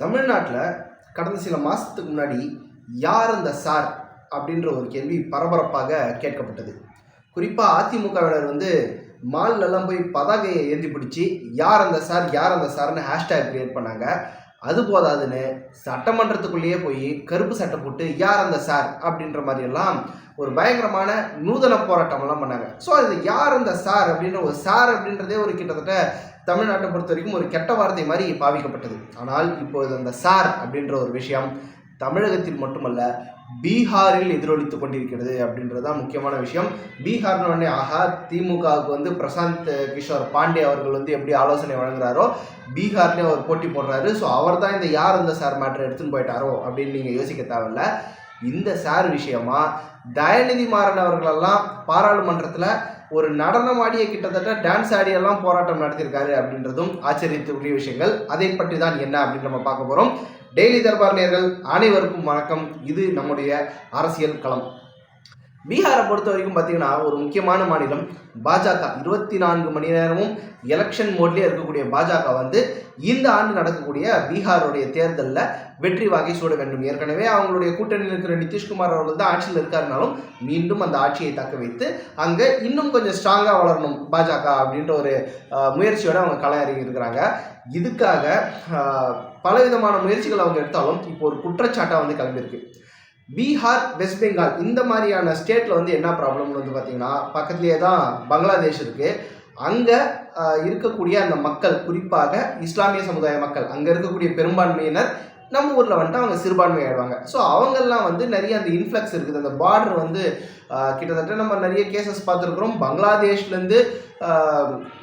தமிழ்நாட்டில் கடந்த சில மாதத்துக்கு முன்னாடி யார் அந்த சார் அப்படின்ற ஒரு கேள்வி பரபரப்பாக கேட்கப்பட்டது. குறிப்பாக அதிமுகவினர் வந்து மால்லெல்லாம் போய் பதாகையை ஏந்தி பிடிச்சி யார் அந்த சார் யார் அந்த சார்னு ஹேஷ்டேக் கிரியேட் பண்ணாங்க. அது போதாதுன்னு சட்டமன்றத்துக்குள்ளேயே போய் கருப்பு சட்டை போட்டு யார் அந்த சார்? அப்படின்ற மாதிரி எல்லாம் ஒரு பயங்கரமான நூதன போராட்டம்லாம் பண்ணாங்க. ஸோ அது யார் அந்த சார்? அப்படின்ற ஒரு சார் அப்படின்றதே ஒரு கிட்டத்தட்ட தமிழ்நாட்டை பொறுத்த வரைக்கும் ஒரு கெட்ட வார்த்தை மாதிரி பாவிக்கப்பட்டது. ஆனால் இப்போது அந்த சார் அப்படின்ற ஒரு விஷயம் தமிழகத்தில் மட்டுமல்ல பீகாரில் எதிரொலித்து கொண்டிருக்கிறது அப்படின்றது தான் முக்கியமான விஷயம். பீகார்னு உடனே ஆஹா திமுகவுக்கு வந்து பிரசாந்த் கிஷோர் பாண்டே அவர்கள் வந்து எப்படி ஆலோசனை வழங்குறாரோ பீகார்லேயும் அவர் போட்டி போடுறாரு. ஸோ அவர் தான் இந்த யார் இந்த சார் மேட்ரை எடுத்துன்னு போயிட்டாரோ அப்படின்னு நீங்கள் யோசிக்க தேவையில்ல. இந்த சார் விஷயமா தயநிதி மாறன் அவர்களெல்லாம் பாராளுமன்றத்தில் ஒரு நடனம் ஆடிய கிட்டத்தட்ட டான்ஸ் ஆடியெல்லாம் போராட்டம் நடத்தியிருக்காரு அப்படின்றதும் ஆச்சரியத்துக்குரிய விஷயங்கள். அதை பற்றி தான் என்ன அப்படின்னு நம்ம பார்க்க போகிறோம் டெய்லி தர்பார் நேர்கள் அனைவருக்கும் வணக்கம். இது நம்முடைய அரசியல் களம். பீகாரை பொறுத்த வரைக்கும் பார்த்தீங்கன்னா ஒரு முக்கியமான மாநிலம் பாஜக. இருபத்தி நான்கு மணி நேரமும் எலெக்ஷன் மோட்லேயே இருக்கக்கூடிய பாஜக வந்து இந்த ஆண்டு நடக்கக்கூடிய பீகாருடைய தேர்தலில் வெற்றி வாகை சூட வேண்டும். ஏற்கனவே அவங்களுடைய கூட்டணியில் இருக்கிற நிதிஷ்குமார் அவர்கள் தான் ஆட்சியில் இருக்காருனாலும் மீண்டும் அந்த ஆட்சியை தக்க வைத்து அங்கே இன்னும் கொஞ்சம் ஸ்ட்ராங்காக வளரணும் பாஜக அப்படின்ற ஒரு முயற்சியோடு முயற்சியோட அவங்க களை இறங்கி இருக்கிறாங்க இதுக்காக பலவிதமான முயற்சிகள் அவங்க எடுத்தாலும் இப்போ ஒரு குற்றச்சாட்டாக வந்து கிளம்பியிருக்கு. பீகார் வெஸ்ட் பெங்கால் இந்த மாதிரியான ஸ்டேட்டில் வந்து என்ன ப்ராப்ளம்னு வந்து பார்த்தீங்கன்னா பக்கத்துலேயே தான் பங்களாதேஷ் இருக்குது அங்கே இருக்கக்கூடிய அந்த மக்கள் குறிப்பாக இஸ்லாமிய சமுதாய மக்கள் அங்கே இருக்கக்கூடிய பெரும்பான்மையினர் நம்ம ஊரில் வந்துட்டு அவங்க சிறுபான்மை ஆயிடுவாங்க. ஸோ அவங்கெல்லாம் வந்து நிறைய அந்த இன்ஃப்ளக்ஸ் இருக்குது. அந்த பார்டர் வந்து கிட்டத்தட்ட நம்ம நிறைய கேசஸ் பார்த்துருக்குறோம். பங்களாதேஷ்லேருந்து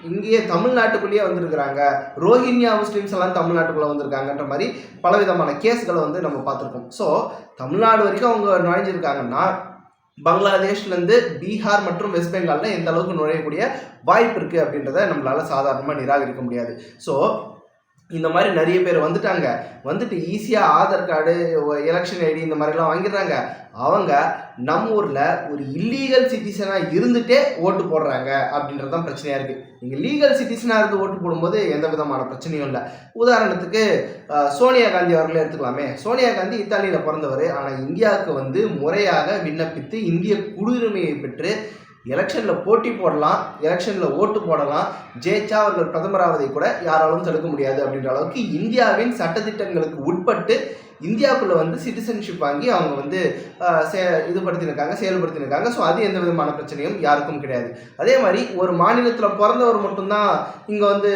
இங்கேயே தமிழ்நாட்டுக்குள்ளேயே வந்திருக்கிறாங்க. ரோஹிங்யா முஸ்லீம்ஸ் எல்லாம் தமிழ்நாட்டுக்குள்ளே வந்திருக்காங்கன்ற மாதிரி பலவிதமான கேஸ்களை வந்து நம்ம பார்த்துருக்கோம். ஸோ தமிழ்நாடு வரைக்கும் அவங்க நுழைஞ்சிருக்காங்கன்னா பங்களாதேஷ்லேருந்து பீகார் மற்றும் வெஸ்ட் பெங்காலில் எந்த அளவுக்கு நுழையக்கூடிய வாய்ப்பு இருக்குது அப்படின்றத நம்மளால் சாதாரணமாக நிராகரிக்க முடியாது. ஸோ இந்த மாதிரி நிறைய பேர் வந்துட்டாங்க. வந்துட்டு ஈஸியாக ஆதார் கார்டு எலெக்ஷன் ஐடி இந்த மாதிரிலாம் வாங்கிடுறாங்க. அவங்க நம்ம ஊரில் ஒரு இல்லீகல் சிட்டிசனாக இருந்துட்டே ஓட்டு போடுறாங்க அப்படின்றது தான் பிரச்சனையாக இருக்குது நீங்கள் லீகல் சிட்டிசனாக இருந்து ஓட்டு போடும்போது எந்த விதமான பிரச்சனையும் இல்லை. உதாரணத்துக்கு சோனியா காந்தி அவர்களே எடுத்துக்கலாமே. சோனியா காந்தி இத்தாலியில் பிறந்தவர். ஆனால் இந்தியாவுக்கு வந்து முறையாக விண்ணப்பித்து இந்திய குடியுரிமையை பெற்று எலெக்ஷனில் போட்டி போடலாம் எலெக்ஷனில் ஓட்டு போடலாம் ஜெயிச்சா அவர்கள் பிரதமராவதை கூட யாராலும் தடுக்க முடியாது அப்படின்ற அளவுக்கு இந்தியாவின் சட்டத்திட்டங்களுக்கு உட்பட்டு இந்தியாவுக்குள்ளே வந்து சிட்டிசன்ஷிப் வாங்கி அவங்க வந்து சே இது படுத்தினிருக்காங்க செயல்படுத்தினிருக்காங்க. ஸோ அது எந்த விதமான பிரச்சனையும் யாருக்கும் கிடையாது. அதே மாதிரி ஒரு மாநிலத்தில் பிறந்தவர் மட்டும்தான் இங்கே வந்து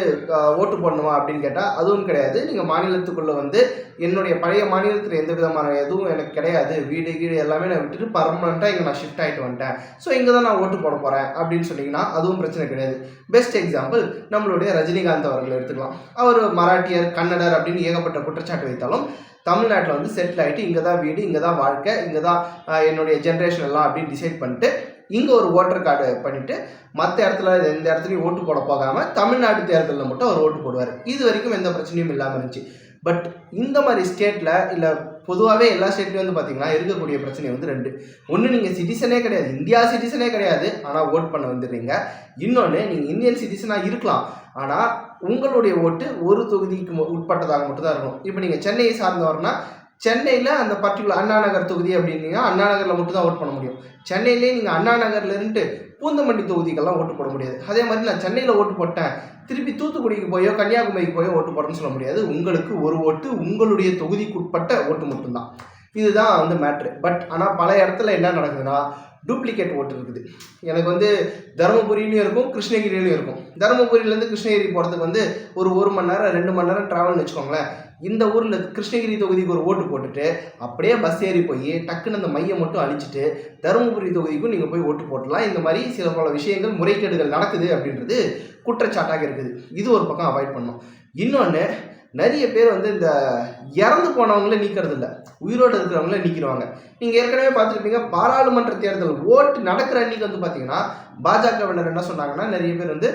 ஓட்டு போடணுமா அப்படின்னு கேட்டால் அதுவும் கிடையாது. நீங்கள் மாநிலத்துக்குள்ளே வந்து என்னுடைய பழைய மாநிலத்தில் எந்த விதமான எதுவும் எனக்கு கிடையாது. வீடு கீடு எல்லாமே நான் விட்டுட்டு பர்மனெண்ட்டாக இங்கே நான் ஷிஃப்ட் ஆகிட்டு வந்துட்டேன். ஸோ இங்கே தான் நான் ஓட்டு போட போகிறேன் அப்படின்னு சொன்னீங்கன்னா அதுவும் பிரச்சனை கிடையாது. பெஸ்ட் எக்ஸாம்பிள் நம்மளுடைய ரஜினிகாந்த் அவர்கள் எடுத்துக்கலாம். அவர் மராட்டியர் கன்னடர் அப்படின்னு ஏகப்பட்ட குற்றச்சாட்டு வைத்தாலும் தமிழ்நாட்டில் வந்து செட்டில் ஆகிட்டு இங்கே தான் வீடு இங்கே தான் வாழ்க்கை இங்கே தான் என்னுடைய ஜென்ரேஷன் எல்லாம் அப்படின்னு டிசைட் பண்ணிட்டு இங்கே ஒரு ஓட்டர் கார்டு பண்ணிவிட்டு மற்ற இடத்துல எந்த இடத்துலையும் ஓட்டு போட போகாமல் தமிழ்நாடு தேர்தலில் மட்டும் அவர் ஓட்டு போடுவார். இது வரைக்கும் எந்த பிரச்சனையும் இல்லாமல் இருந்துச்சு. பட் இந்த மாதிரி ஸ்டேட்டில் இல்லை பொதுவாகவே எல்லா ஸ்டேட்லையும் வந்து பார்த்தீங்கன்னா இருக்கக்கூடிய பிரச்சனை வந்து ரெண்டு. ஒன்று நீங்கள் சிட்டிசனே கிடையாது. இந்தியா சிட்டிசனே கிடையாது. ஆனால் ஓட் பண்ண வந்துடுறீங்க. இன்னொன்று நீங்கள் இந்தியன் சிட்டிசனாக இருக்கலாம். ஆனால் உங்களுடைய ஓட்டு ஒரு தொகுதிக்கு உட்பட்டதாக மட்டும்தான் இருக்கும் இப்போ நீங்கள் சென்னையை சார்ந்தவர்னா சென்னையில் அந்த பர்டிகுலர் அண்ணா நகர் தொகுதி அப்படின்னீங்கன்னா அண்ணா நகரில் மட்டும் தான் ஓட் பண்ண முடியும். சென்னையிலே நீங்கள் அண்ணா நகர்லேருந்து இருந்துட்டு பூந்தமல்லி தொகுதிக்கெல்லாம் ஓட்டு போட முடியாது. அதே மாதிரி நான் சென்னையில் ஓட்டு போட்டேன் திருப்பி தூத்துக்குடிக்கு போயோ கன்னியாகுமரிக்கு போயோ ஓட்டு போடணும்னு சொல்ல முடியாது. உங்களுக்கு ஒரு ஓட்டு உங்களுடைய தொகுதிக்குட்பட்ட ஓட்டு மட்டும்தான். இதுதான் வந்து மேட்ரு பட் ஆனால் பல இடத்துல என்ன நடக்குதுன்னா டூப்ளிகேட் ஓட்டு இருக்குது எனக்கு வந்து தருமபுரியிலையும் இருக்கும் கிருஷ்ணகிரியிலையும் இருக்கும். தருமபுரியிலேருந்து கிருஷ்ணகிரி போகிறதுக்கு வந்து ஒரு ஒரு மணி நேரம் ரெண்டு மணி நேரம் ட்ராவல்னு வச்சுக்கோங்களேன். இந்த ஊரில் கிருஷ்ணகிரி தொகுதிக்கு ஒரு ஓட்டு போட்டுட்டு அப்படியே பஸ் ஏறி போய் டக்குன்னு அந்த மையம் மட்டும் அழிச்சிட்டு தருமபுரி தொகுதிக்கும் நீங்கள் போய் ஓட்டு போட்டலாம். இந்த மாதிரி சில பல விஷயங்கள் முறைகேடுகள் நடக்குது அப்படின்றது குற்றச்சாட்டாக இருக்குது. இது ஒரு பக்கம் அவாய்ட் பண்ணணும். இன்னொன்று நிறைய பேர் வந்து இந்த இறந்து போனவங்கள நீக்கிறது இல்லை உயிரோடு இருக்கிறவங்கள நீக்கிடுவாங்க. நீங்கள் ஏற்கனவே பார்த்துருப்பீங்க பாராளுமன்ற தேர்தல் ஓட்டு நடக்கிற அன்னைக்கு வந்து பார்த்தீங்கன்னா பாஜகவினர் என்ன சொன்னாங்கன்னா நிறைய பேர் வந்து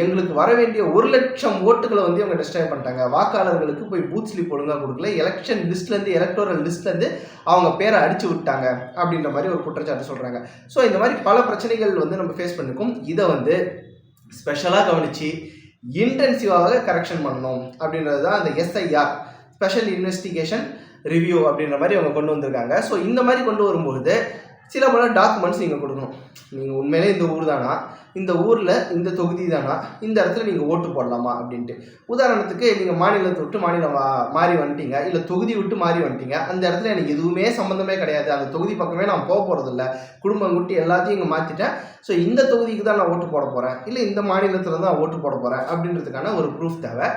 எங்களுக்கு வர வேண்டிய ஒரு லட்சம் ஓட்டுகளை வந்து இவங்க டிஸ்ட்ராய் பண்ணிட்டாங்க. வாக்காளர்களுக்கு போய் பூத் ஸ்லிப் ஒழுங்காக கொடுக்கல. எலெக்ஷன் லிஸ்ட்லேருந்து எலக்டோரல் லிஸ்ட்லேருந்து அவங்க பேரை அடிச்சு விட்டாங்க அப்படின்ற மாதிரி ஒரு குற்றச்சாட்டு சொல்கிறாங்க ஸோ இந்த மாதிரி பல பிரச்சனைகள் வந்து நம்ம ஃபேஸ் பண்ணிருக்கோம். இதை வந்து ஸ்பெஷலாக கவனித்து இன்டென்சிவாக கரெக்ஷன் பண்ணணும் அப்படின்றது தான் அந்த எஸ்ஐஆர் ஸ்பெஷல் இன்வெஸ்டிகேஷன் ரிவ்யூ அப்படின்ற மாதிரி அவங்க கொண்டு வந்திருக்காங்க. ஸோ இந்த மாதிரி கொண்டு வரும்போது சில பல டாக்குமெண்ட்ஸ் நீங்கள் கொடுக்கணும். நீங்கள் உண்மையிலே இந்த ஊர் தானா? இந்த ஊரில் இந்த தொகுதி தானா? இந்த இடத்துல நீங்கள் ஓட்டு போடலாமா? அப்படின்ட்டு. உதாரணத்துக்கு நீங்கள் மாநிலத்தை விட்டு மாநிலம் மாறி வந்துட்டீங்க. இல்லை தொகுதி விட்டு மாறி வந்துட்டீங்க. அந்த இடத்துல எனக்கு எதுவுமே சம்மந்தமே கிடையாது. அந்த தொகுதி பக்கமே நான் போக போகிறதில்ல குடும்பம் குட்டி எல்லாத்தையும் இங்கே மாற்றிட்டேன் ஸோ இந்த தொகுதிக்கு தான் நான் ஓட்டு போட போகிறேன் இல்லை இந்த மாநிலத்தில் தான் ஓட்டு போட போகிறேன் அப்படின்றதுக்கான ஒரு ப்ரூஃப் தேவை.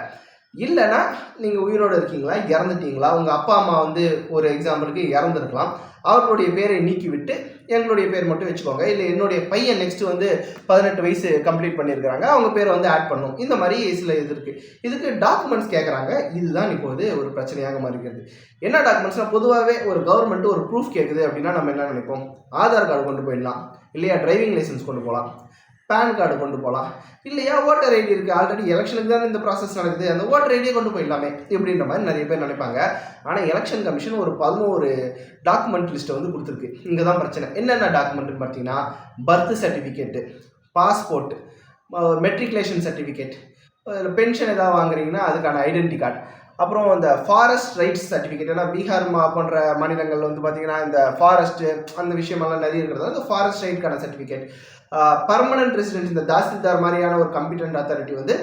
இல்லைன்னா நீங்கள் உயிரோடு இருக்கீங்களா? இறந்துட்டீங்களா? உங்கள் அப்பா அம்மா வந்து ஒரு எக்ஸாம்பிளுக்கு இறந்துருக்கலாம். அவர்களுடைய பேரை நீக்கிவிட்டு எங்களுடைய பேர் மட்டும் வச்சுக்கோங்க. இல்லை என்னுடைய பையன் நெக்ஸ்ட் வந்து பதினெட்டு வயசு கம்ப்ளீட் பண்ணியிருக்கிறாங்க. அவங்க பேரை வந்து ஆட் பண்ணும். இந்த மாதிரி சில இது இருக்குது இதுக்கு டாக்குமெண்ட்ஸ் கேட்குறாங்க இதுதான் இப்போது ஒரு பிரச்சனையாக மாறிக்கிறது. என்ன டாக்குமெண்ட்ஸ்னால் பொதுவாகவே ஒரு கவர்மெண்ட் ஒரு ப்ரூஃப் கேட்குது அப்படின்னா நம்ம என்ன நினைப்போம்? ஆதார் கார்டு கொண்டு போயிடலாம். இல்லையா டிரைவிங் லைசன்ஸ் கொண்டு போகலாம். பேன் கார்டு கொண்டு போகலாம் இல்லையா? ஓட்டர் ஐடி இருக்குது ஆல்ரெடி எலெக்ஷனுக்கு தான் இந்த ப்ராசஸ் நடக்குது. அந்த ஓட்டர் ஐடியை கொண்டு போயிடலாமே இப்படின்ற மாதிரி நிறைய பேர் நினைப்பாங்க. ஆனால் எலெக்ஷன் கமிஷன் ஒரு பதினோரு டாக்குமெண்ட் லிஸ்ட்டை வந்து கொடுத்துருக்கு. இங்கே தான் பிரச்சனை. என்னென்ன டாக்குமெண்ட்னு பார்த்தீங்கன்னா birth certificate passport matriculation certificate pension ஏதாவது வாங்குறீங்கன்னா அதுக்கான ஐடென்டி கார்டு அப்புறம் இந்த ஃபாரஸ்ட் ரைட்ஸ் சர்டிஃபிகேட் ஏன்னா பீகார் மா போன்ற மாநிலங்கள் வந்து பார்த்தீங்கன்னா இந்த ஃபாரஸ்ட்டு அந்த விஷயமெல்லாம் நிறைய இருக்கிறது. அந்த ஃபாரஸ்ட் ரைட்கான சர்டிஃபிகேட் பர்மனன்ட் ரெசிடென்ட் இந்த தாசில்தார் மாதிரியான ஒரு கம்பிட்டன்ட் அத்தாரிட்டி வந்து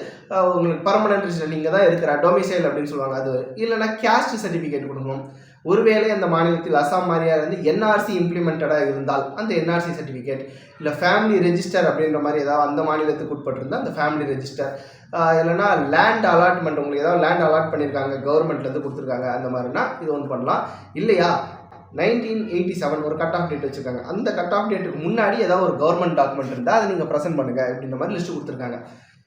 உங்களுக்கு பர்மனன்ட் ரெசிடென்ட் நீங்கள் தான் இருக்கிற டொமிசைல் அப்படின்னு சொல்லுவாங்க அது. இல்லைன்னா கேஸ்ட் சர்டிஃபிகேட் கொடுக்கணும். ஒருவேளை அந்த மாநிலத்தில் அசாம் மாதிரியா இருந்து என்ஆர்சி இம்ப்ளிமெண்டடாக இருந்தால் அந்த என்ஆர்சி சர்டிஃபிகேட் இல்லை ஃபேமிலி ரெஜிஸ்டர் அப்படின்ற மாதிரி ஏதாவது அந்த மாநிலத்துக்கு உட்பட்டிருந்தால் அந்த ஃபேமிலி ரெஜிஸ்டர் இல்லைன்னா லேண்ட் அலாட்மெண்ட் உங்களுக்கு ஏதாவது லேண்ட் அலாட் பண்ணியிருக்காங்க கவர்மெண்ட்லேருந்து கொடுத்துருக்காங்க அந்த மாதிரினா இது ஒன்று பண்ணலாம். இல்லையா? நைன்டீன் எயிட்டி செவன் ஒரு கட் ஆஃப் டேட் வச்சுருக்காங்க. அந்த கட் ஆஃப் டேட்டுக்கு முன்னாடி ஏதாவது ஒரு கவர்மெண்ட் டாக்குமெண்ட் இருந்தால் அதை நீங்கள் ப்ரெசென்ட் பண்ணுங்க அப்படின்ற மாதிரி லிஸ்ட் கொடுத்துருக்காங்க.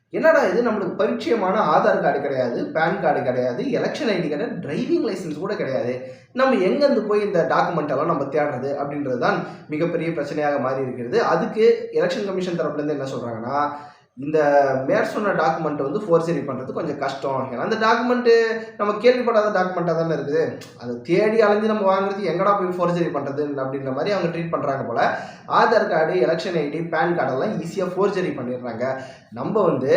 என்னடா இது? நம்மளுக்கு பரிச்சயமான ஆதார் கார்டு கிடையாது பேன் கார்டு கிடையாது எலெக்ஷன் ஐடி கிடையாது டிரைவிங் லைசன்ஸ் கூட கிடையாது. நம்ம எங்கேருந்து போய் இந்த டாக்குமெண்ட் எல்லாம் நம்ம தேடுறது அப்படின்றது தான் மிகப்பெரிய பிரச்சனையாக மாறி இருக்கிறது. அதுக்கு எலெக்ஷன் கமிஷன் தரப்புலேருந்து என்ன சொல்கிறாங்கன்னா இந்த மேற் சொன்ன டாக்குமெண்ட் வந்து ஃபோர்ஜரி பண்ணுறது கொஞ்சம் கஷ்டம். ஏன்னா அந்த டாக்குமெண்ட்டு நம்ம கேள்விப்படாத டாக்குமெண்ட்டாக தானே இருக்குது. அதை தேடி அலைஞ்சு நம்ம வாங்குறது எங்கடா போய் ஃபோர்ஜரி பண்ணுறது அப்படின்ற மாதிரி அவங்க ட்ரீட் பண்ணுறாங்க போல். Aadhaar card election ID PAN கார்டெல்லாம் ஈஸியாக ஃபோர்ஜரி பண்ணிடுறாங்க. நம்ம வந்து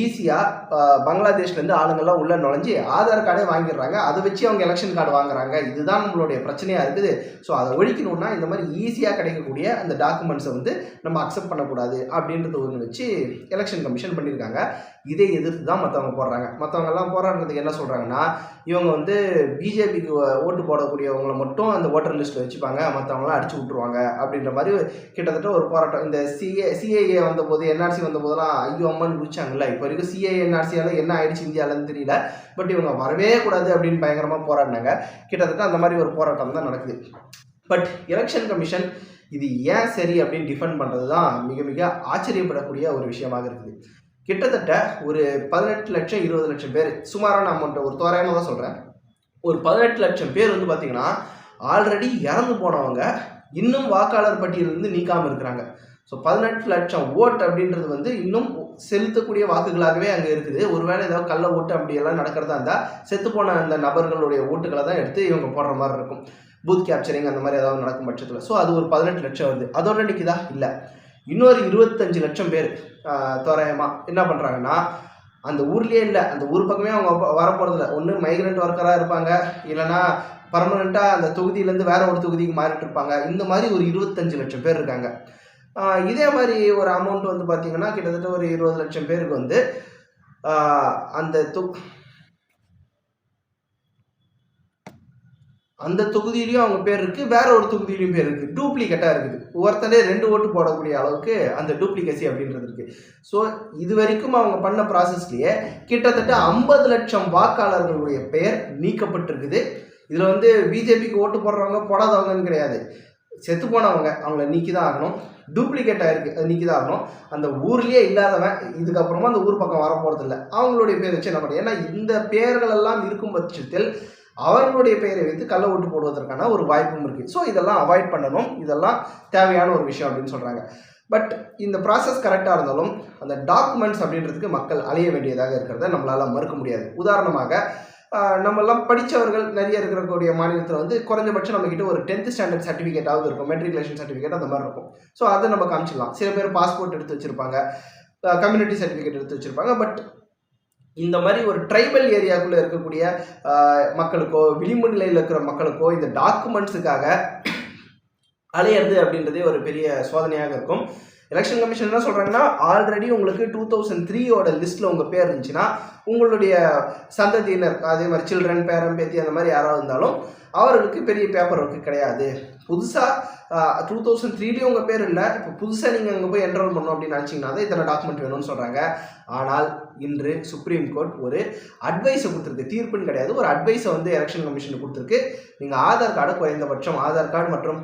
ஈஸியாக பங்களாதேஷ்லேருந்து ஆளுங்கள்லாம் உள்ளே நுழைஞ்சி ஆதார் கார்டே வாங்கிடுறாங்க. அதை வச்சு அவங்க எலெக்ஷன் கார்டு வாங்குறாங்க. இதுதான் நம்மளுடைய பிரச்சனையாக இருக்குது. ஸோ அதை ஒழிக்கணும்னா இந்த மாதிரி ஈஸியாக கிடைக்கக்கூடிய அந்த டாக்குமெண்ட்ஸை வந்து நம்ம அக்செப்ட் பண்ணக்கூடாது அப்படின்றத ஒன்று வச்சு எலெக்ஷன் கமிஷன் பண்ணியிருக்காங்க. இதை எதிர்த்து தான் மற்றவங்க போடுறாங்க. மற்றவங்கெல்லாம் போராடுறதுக்கு என்ன சொல்கிறாங்கன்னா இவங்க வந்து பிஜேபிக்கு ஓட்டு போடக்கூடியவங்களை மட்டும் அந்த ஓட்டர் லிஸ்ட்டில் வச்சுப்பாங்க. மற்றவங்களாம் அடிச்சு விட்ருவாங்க அப்படின்ற மாதிரி கிட்டத்தட்ட ஒரு போராட்டம். இந்த சிஏ சிஏஏ வந்தபோது என்ஆர்சி வந்தபோதெல்லாம் ஐயோ அம்மான்னு குதிச்சாங்கல்ல இப்போ வரைக்கும் சிஐஎன்ஆர்சியால என்ன ஆயிடுச்சு இந்தியாவிலன்னு தெரியல. பட் இவங்க வரவே கூடாது அப்படின்னு பயங்கரமாக போராடினாங்க. கிட்டத்தட்ட அந்த மாதிரி ஒரு போராட்டம் தான் நடக்குது. பட் எலெக்ஷன் கமிஷன் இது ஏன் சரி அப்படின்னு டிஃபெண்ட் பண்ணுறது தான் மிக மிக ஆச்சரியப்படக்கூடிய ஒரு விஷயமாக இருக்குது. கிட்டத்தட்ட ஒரு பதினெட்டு லட்சம் இருபது லட்சம் பேர் சுமாரான அமௌண்ட்டை ஒரு தோராயமாக தான் சொல்கிறேன் ஒரு பதினெட்டு லட்சம் பேர் வந்து பார்த்திங்கன்னா ஆல்ரெடி இறந்து போனவங்க இன்னும் வாக்காளர் பட்டியலிருந்து நீக்காமல் இருக்கிறாங்க. ஸோ பதினெட்டு லட்சம் ஓட் அப்படின்றது வந்து இன்னும் செலுத்தக்கூடிய வாக்குகளாகவே அங்கே இருக்குது. ஒருவேளை ஏதாவது கள்ள ஓட்டு அப்படியெல்லாம் நடக்கிறதா இருந்தால் செத்துப்போன அந்த நபர்களுடைய ஓட்டுகளை தான் எடுத்து இவங்க போடுற மாதிரி இருக்கும். பூத் கேப்சரிங் அந்த மாதிரி ஏதாவது நடக்கும் பட்சத்தில். ஸோ அது ஒரு பதினெட்டு லட்சம் வருது. அதோட நிற்குதா இல்லை. இன்னொரு இருபத்தஞ்சு லட்சம் பேர் தோராயமாக என்ன பண்ணுறாங்கன்னா அந்த ஊர்லேயே இல்லை. அந்த ஊர் பக்கமே அவங்க வரப்போகிறதில்ல ஒன்று மைக்ரண்ட் ஒர்க்கராக இருப்பாங்க. இல்லைன்னா பர்மனெண்ட்டாக அந்த தொகுதியிலேருந்து வேற ஒரு தொகுதிக்கு மாறிட்டு இருப்பாங்க. இந்த மாதிரி ஒரு இருபத்தஞ்சு லட்சம் பேர் இருக்காங்க. இதே மாதிரி ஒரு அமௌண்ட் வந்து பார்த்தீங்கன்னா கிட்டத்தட்ட ஒரு இருபது லட்சம் பேருக்கு வந்து அந்த தொ அந்த தொகுதியிலையும் அவங்க பேர் இருக்கு வேற ஒரு தொகுதியிலையும் பேர் இருக்கு. டூப்ளிகேட்டா இருக்குது. ஒருத்தனே ரெண்டு ஓட்டு போடக்கூடிய அளவுக்கு அந்த டூப்ளிகேசி அப்படின்றது இருக்கு. ஸோ இது வரைக்கும் அவங்க பண்ண ப்ராசஸ்லயே கிட்டத்தட்ட ஐம்பது லட்சம் வாக்காளர்களுடைய பெயர் நீக்கப்பட்டிருக்குது. இதுல வந்து பிஜேபிக்கு ஓட்டு போடுறவங்க போடாதவங்கன்னு கிடையாது. செத்து போனவங்க அவங்கள நீக்கி தான் ஆகணும். டூப்ளிகேட் ஆகிருக்கு அது நீக்கி தான் ஆகணும். அந்த ஊர்லேயே இல்லாதவன் இதுக்கப்புறமா அந்த ஊர் பக்கம் வர போகிறதில்ல அவங்களுடைய பேர் வச்சு என்ன பண்ணுறது ஏன்னா இந்த பெயர்கள் எல்லாம் இருக்கும் பட்சத்தில் அவர்களுடைய பெயரை வைத்து கள்ள ஓட்டு போடுவதற்கான ஒரு வாய்ப்பும் இருக்குது ஸோ இதெல்லாம் அவாய்ட் பண்ணணும். இதெல்லாம் தேவையான ஒரு விஷயம் அப்படின்னு சொல்கிறாங்க பட் இந்த ப்ராசஸ் கரெக்டாக இருந்தாலும் அந்த டாக்குமெண்ட்ஸ் அப்படின்றதுக்கு மக்கள் அலைய வேண்டியதாக இருக்கிறத நம்மளால் மறுக்க முடியாது. உதாரணமாக நம்மெல்லாம் படித்தவர்கள் நிறைய இருக்கக்கூடிய மாநிலத்தில் வந்து குறைஞ்சபட்சம் நம்மக்கிட்ட ஒரு டென்த் ஸ்டாண்டர்ட் சர்டிஃபிகேட்டாவது இருக்கும். மெட்ரிகுலேஷன் சர்டிஃபிகேட் அந்த மாதிரி இருக்கும். ஸோ அதை நம்ம காமிச்சிடலாம். சில பேர் பாஸ்போர்ட் எடுத்து வச்சுருப்பாங்க. கம்யூனிட்டி சர்டிஃபிகேட் எடுத்து வச்சுருப்பாங்க. பட் இந்த மாதிரி ஒரு ட்ரைபல் ஏரியாக்குள்ளே இருக்கக்கூடிய மக்களுக்கோ விளிம்பு நிலையில் இருக்கிற மக்களுக்கோ இந்த டாக்குமெண்ட்ஸுக்காக அலையிறது அப்படின்றதே ஒரு பெரிய சோதனையாக இருக்கும். எலெக்ஷன் கமிஷன் என்ன சொல்கிறாங்கன்னா ஆல்ரெடி உங்களுக்கு டூ தௌசண்ட் த்ரீயோட லிஸ்ட்டில் உங்கள் பேர் இருந்துச்சுன்னா உங்களுடைய சந்ததியினர் அதே மாதிரி சில்ட்ரன் பேரன் பேத்தி அந்த மாதிரி யாராவது இருந்தாலும் அவர்களுக்கு பெரிய பேப்பர் ஒர்க்கு கிடையாது. புதுசாக டூ தௌசண்ட் த்ரீலேயும் உங்கள் பேர் இல்லை இப்போ புதுசாக நீங்கள் அங்கே போய் என்ரோல் பண்ணணும் அப்படின்னு நினச்சிங்கன்னா தான் இத்தனை டாக்குமெண்ட் வேணும்னு சொல்கிறாங்க ஆனால் இன்று சுப்ரீம் கோர்ட் ஒரு அட்வைஸை கொடுத்துருக்கு. தீர்ப்புன்னு கிடையாது. ஒரு அட்வைஸை வந்து எலெக்ஷன் கமிஷனுக்கு கொடுத்துருக்கு. நீங்கள் ஆதார் கார்டை குறைந்தபட்சம் ஆதார் கார்டு மற்றும்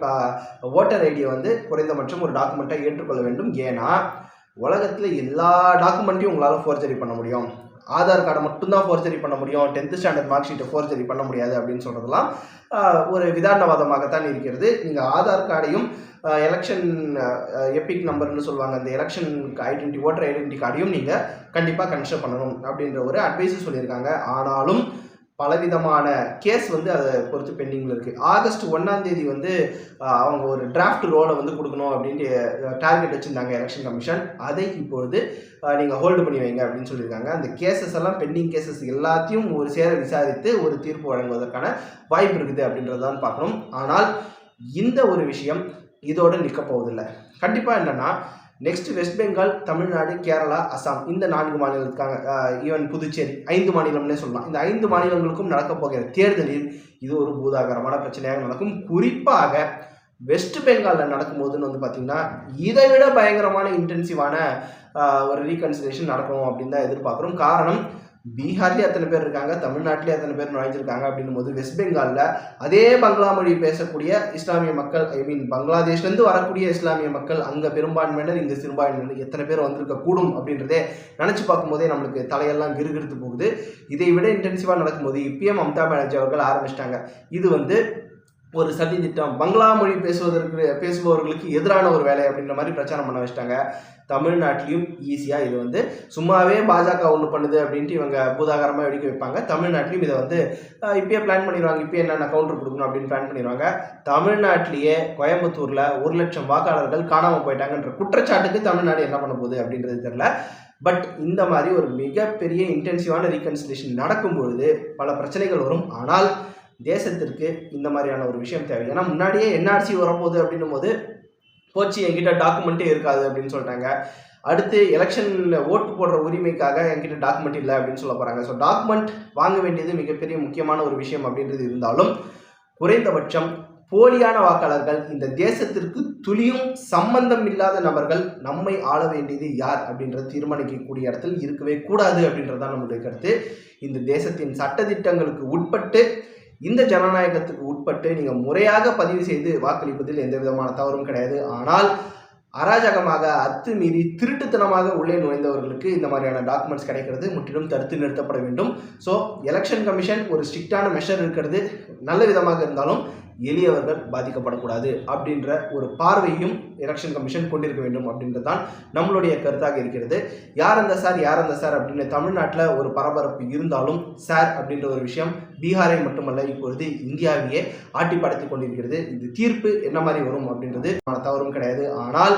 ஓட்டர் ஐடியை வந்து குறைந்தபட்சம் ஒரு டாக்குமெண்ட்டாக ஏற்றுக்கொள்ள வேண்டும். ஏன்னா உலகத்தில் எல்லா டாக்குமெண்ட்டையும் உங்களால் ஃபோர்ஜரி பண்ண முடியும். ஆதார் கார்டை மட்டும்தான் ஃபோர்ஜரி பண்ண முடியும். டென்த்து ஸ்டாண்டர்ட் மார்க் ஷீட்டை ஃபோர்ஜரி பண்ண முடியாது அப்படின்னு சொல்கிறதுலாம் ஒரு விதாரணவாதமாகத்தான் இருக்கிறது. நீங்கள் ஆதார் கார்டையும் எலெக்ஷன் எபிக் நம்பர்னு சொல்லுவாங்க. அந்த எலெக்ஷன் ஐடென்டி ஓட்டர் ஐடென்டி கார்டையும் நீங்கள் கண்டிப்பாக கன்சிடர் பண்ணணும் அப்படின்ற ஒரு அட்வைஸும் சொல்லியிருக்காங்க. ஆனாலும் பலவிதமான கேஸ் வந்து அதை பொறுத்து பெண்டிங்கில் இருக்குது ஆகஸ்ட் ஒன்றாம் தேதி வந்து அவங்க ஒரு டிராஃப்ட் ரோலை வந்து கொடுக்கணும் அப்படின்ட்டு டார்கெட் வச்சுருந்தாங்க எலெக்ஷன் கமிஷன் அதை இப்பொழுது நீங்கள் ஹோல்டு பண்ணி வைங்க அப்படின்னு சொல்லியிருக்காங்க. அந்த கேசஸ் எல்லாம் பெண்டிங் கேசஸ் எல்லாத்தையும் ஒரு சேர விசாரித்து ஒரு தீர்ப்பு வழங்குவதற்கான வாய்ப்பு இருக்குது அப்படின்றதான் பார்க்கணும். ஆனால் இந்த ஒரு விஷயம் இதோடு நிற்க போவதில்லை. கண்டிப்பாக என்னென்னா நெக்ஸ்ட் வெஸ்ட் பெங்கால் தமிழ்நாடு கேரளா அசாம் இந்த நான்கு மாநிலத்துக்காக ஈவன் புதுச்சேரி ஐந்து மாநிலம்னே சொல்லலாம். இந்த ஐந்து மாநிலங்களுக்கும் நடக்க போகிற தேர்தலில் இது ஒரு பூதாகரமான பிரச்சனையாக நடக்கும். குறிப்பாக வெஸ்ட் பெங்காலில் நடக்கும்போதுன்னு வந்து பார்த்திங்கன்னா இதை விட பயங்கரமான இன்டென்சிவான ஒரு ரீகன்சிலேஷன் நடக்கும் அப்படின்னு தான் எதிர்பார்க்குறோம். காரணம் பீகார்லேயே அத்தனை பேர் இருக்காங்க தமிழ்நாட்டிலே அத்தனை பேர் நுழைஞ்சிருக்காங்க அப்படின்னும் போது வெஸ்ட் பெங்காலில் அதே பங்களா மொழி பேசக்கூடிய இஸ்லாமிய மக்கள் ஐ மீன் பங்களாதேஷ்லேருந்து வரக்கூடிய இஸ்லாமிய மக்கள் அங்கே பெரும்பான்மையினர் இங்கே சிறுபான்மையினர் எத்தனை பேர் வந்திருக்க கூடும் அப்படின்றதே நினச்சி பார்க்கும்போதே நம்மளுக்கு தலையெல்லாம் கிருகிருத்து போகுது. இதை விட இன்டென்சிவாக நடக்கும்போது இப்பயும் மம்தா பானர்ஜி அவர்கள் ஆரம்பிச்சிட்டாங்க. இது வந்து ஒரு சதி திட்டம் பங்களா மொழி பேசுவதற்கு பேசுபவர்களுக்கு எதிரான ஒரு வேலை அப்படின்ற மாதிரி பிரச்சாரம் பண்ண வச்சிட்டாங்க. தமிழ்நாட்டிலையும் ஈஸியாக இது வந்து சும்மாவே பாஜக ஒன்று பண்ணுது அப்படின்ட்டு இவங்க பூதாகரமாக வெடிக்க வைப்பாங்க. தமிழ்நாட்டிலையும் இதை வந்து இப்பயே பிளான் பண்ணிடுவாங்க. இப்பயே என்னென்ன கவுண்டர் கொடுக்கணும் அப்படின்னு பிளான் பண்ணிடுவாங்க. தமிழ்நாட்டிலேயே கோயம்புத்தூரில் ஒரு லட்சம் வாக்காளர்கள் காணாமல் போயிட்டாங்கன்ற குற்றச்சாட்டுக்கு தமிழ்நாடு என்ன பண்ண போகுது அப்படின்றது தெரில பட் இந்த மாதிரி ஒரு மிகப்பெரிய இன்டென்சிவான ரீகன்சிலேஷன் நடக்கும் பொழுது பல பிரச்சனைகள் வரும். ஆனால் தேசத்திற்கு இந்த மாதிரியான ஒரு விஷயம் தேவை. ஏன்னா முன்னாடியே என்ஆர்சி வரப்போகுது அப்படின்னும் போது போச்சு என்கிட்ட டாக்குமெண்ட்டே இருக்காது அப்படின்னு சொல்லிட்டாங்க. அடுத்து எலெக்ஷனில் ஓட்டு போடுற உரிமைக்காக என்கிட்ட டாக்குமெண்ட் இல்லை அப்படின்னு சொல்ல போகிறாங்க ஸோ டாக்குமெண்ட் வாங்க வேண்டியது மிகப்பெரிய முக்கியமான ஒரு விஷயம் அப்படின்றது இருந்தாலும் குறைந்தபட்சம் போலியான வாக்காளர்கள் இந்த தேசத்திற்கு துளியும் சம்பந்தம் இல்லாத நபர்கள் நம்மை ஆள வேண்டியது யார் அப்படின்றத தீர்மானிக்கக்கூடிய இடத்தில் இருக்கவே கூடாது அப்படின்றது தான் கருத்து. இந்த தேசத்தின் சட்டத்திட்டங்களுக்கு உட்பட்டு இந்த ஜனநாயகத்துக்கு உட்பட்டு நீங்கள் முறையாக பதிவு செய்து வாக்களிப்பதில் எந்த விதமான தவறும் கிடையாது. ஆனால் அராஜகமாக அத்துமீறி திருட்டுத்தனமாக உள்ளே நுழைந்தவர்களுக்கு இந்த மாதிரியான டாக்குமெண்ட்ஸ் கிடைக்கிறது. முற்றிலும் தடுத்து நிறுத்தப்பட வேண்டும். ஸோ எலெக்ஷன் கமிஷன் ஒரு ஸ்ட்ரிக்டான மெஷர் இருக்கிறது. நல்ல விதமாக இருந்தாலும் எளியவர்கள் பாதிக்கப்படக்கூடாது அப்படின்ற ஒரு பார்வையும் எலெக்ஷன் கமிஷன் கொண்டிருக்க வேண்டும் அப்படின்றது தான் நம்மளுடைய கருத்தாக இருக்கிறது. யார் அந்த சார் யார் அந்த சார் அப்படின்னு தமிழ்நாட்டில் ஒரு பரபரப்பு இருந்தாலும் சார் அப்படின்ற ஒரு விஷயம் பீகாரை மட்டுமல்ல இப்பொழுது இந்தியாவையே ஆட்டி படைத்து கொண்டிருக்கிறது. இது தீர்ப்பு என்ன மாதிரி வரும் அப்படின்றது தவறும் கிடையாது. ஆனால்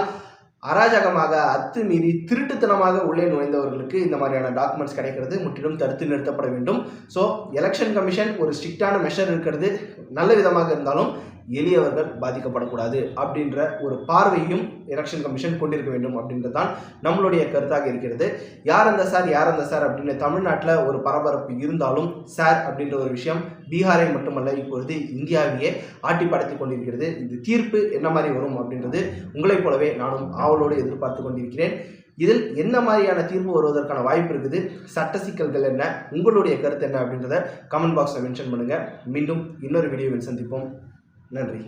அராஜகமாக அத்துமீறி திருட்டுத்தனமாக உள்ளே நுழைந்தவர்களுக்கு இந்த மாதிரியான டாக்குமெண்ட்ஸ் கிடைக்கிறது. முற்றிலும் தடுத்து நிறுத்தப்பட வேண்டும். ஸோ எலெக்ஷன் கமிஷன் ஒரு ஸ்ட்ரிக்டான மெஷர் இருக்கிறது. நல்ல விதமாக இருந்தாலும் எளியவர்கள் பாதிக்கப்படக்கூடாது அப்படின்ற ஒரு பார்வையும் எலெக்ஷன் கமிஷன் கொண்டிருக்க வேண்டும் அப்படின்றது தான் நம்மளுடைய கருத்தாக இருக்கிறது. யார் அந்த சார்? யார் அந்த சார்? அப்படின்னு தமிழ்நாட்டில் ஒரு பரபரப்பு இருந்தாலும் சார் அப்படின்ற ஒரு விஷயம் பீகாரை மட்டுமல்ல இப்பொழுது இந்தியாவையே ஆட்டி படைத்து கொண்டிருக்கிறது. இது தீர்ப்பு என்ன மாதிரி வரும் அப்படின்றது உங்களைப் போலவே நானும் ஆவலோடு எதிர்பார்த்து கொண்டிருக்கிறேன். இதில் என்ன மாதிரியான தீர்ப்பு வருவதற்கான வாய்ப்பு இருக்குது? சட்ட சிக்கல்கள் என்ன? உங்களுடைய கருத்து என்ன அப்படின்றத கமெண்ட் பாக்ஸில் மென்ஷன் பண்ணுங்கள் மீண்டும் இன்னொரு வீடியோவில் சந்திப்போம். நன்றி.